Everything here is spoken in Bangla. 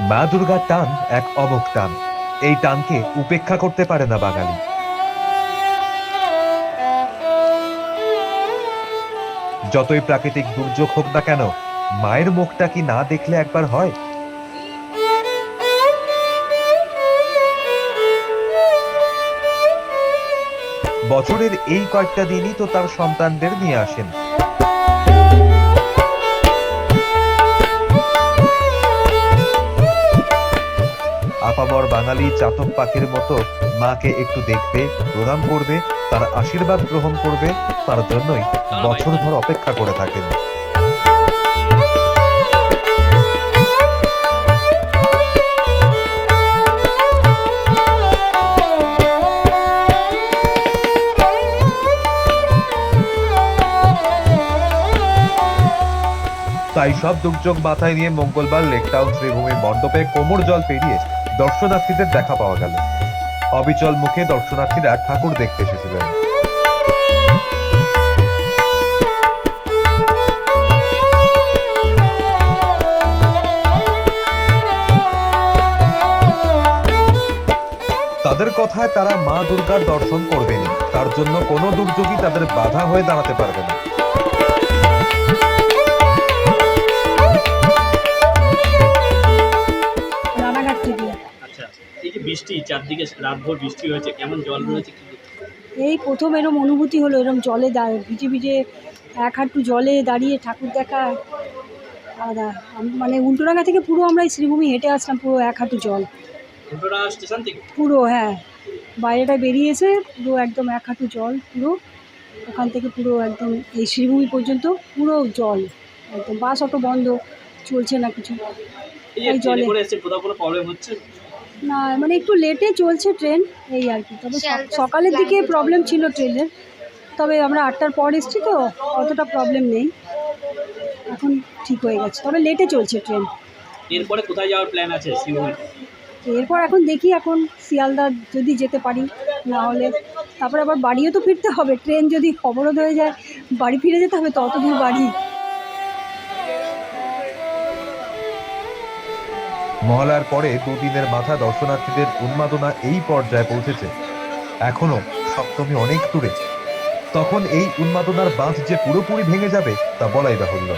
মা দুর্গার টান এক অমোঘ টান। এই টানকে উপেক্ষা করতে পারে না বাঙালি। যতই প্রাকৃতিক দুর্যোগ হোক না কেন, মায়ের মুখটা কি না দেখলে একবার হয়? বছরের এই কয়েকটা দিনই তো তার সন্তানদের নিয়ে আসেন। আপামর বাঙালি চাতক পাখির মতো মাকে একটু দেখবে প্রণাম করবে তার আশীর্বাদ গ্রহণ করবে তার জন্যই বছরভর অপেক্ষা করে থাকেন। তাই সব দুর্যোগ মাথায় নিয়ে মঙ্গলবার লেকটাউন শ্রীভূমি মণ্ডপে কোমর জল পেরিয়ে দর্শনার্থীদের দেখা পাওয়া গেল। অবিচল মুখে দর্শনার্থীরা ঠাকুর দেখতে এসেছিলেন। তাদের কথায় তারা মা দুর্গার দর্শন করবেনই তার জন্য কোনো দুর্যোগই তাদের বাধা হয়ে দাঁড়াতে পারবে না। বৃষ্টি চারদিকে রাতভর বৃষ্টি হয়েছে কেমন জল রয়েছে কি এই প্রথম এরম অনুভূতি হলো এরম জলে ভিজে ভিজে এক হাঁটু জলে দাঁড়িয়ে ঠাকুর দেখা আলাদা। মানে উল্টোডাঙ্গা থেকে পুরো আমরা এই শ্রীভূমি হেঁটে আসলাম পুরো এক হাঁটু জল। স্টেশন থেকে? পুরো হ্যাঁ। বাইরেটা বেরিয়েছে পুরো একদম এক হাঁটু জল পুরো। ওখান থেকে পুরো একদম এই শ্রীভূমি পর্যন্ত পুরো জল। একদম বাস অটো বন্ধ চলছে না কিছু। এই জলে। কোনো প্রবলেম হচ্ছে? না মানে একটু লেটে চলছে ট্রেন এই আর কি। তবে সকালের দিকে প্রবলেম ছিল ট্রেনের তবে আমরা আটটার পর এসেছি তো অতটা প্রবলেম নেই। এখন ঠিক হয়ে গেছে। তবে লেটে চলছে ট্রেন এরপরে কোথায় যাওয়ার প্ল্যান আছে এরপর এখন দেখি এখন শিয়ালদা যদি যেতে পারি না হলে তারপর আবার বাড়িও তো ফিরতে হবে। ট্রেন যদি অবরোধ হয়ে যায় বাড়ি ফিরে যেতে হবে তত দূর বাড়ি। মহলার পরে দুদিনের মাথা দর্শনার্থীদের উন্মাদনা এই পর্যায়ে পৌঁছেছে। এখনও সপ্তমী অনেক দূরে। তখন এই উন্মাদনার বাঁধ যে পুরোপুরি ভেঙে যাবে তা বলাই বাহুল্য।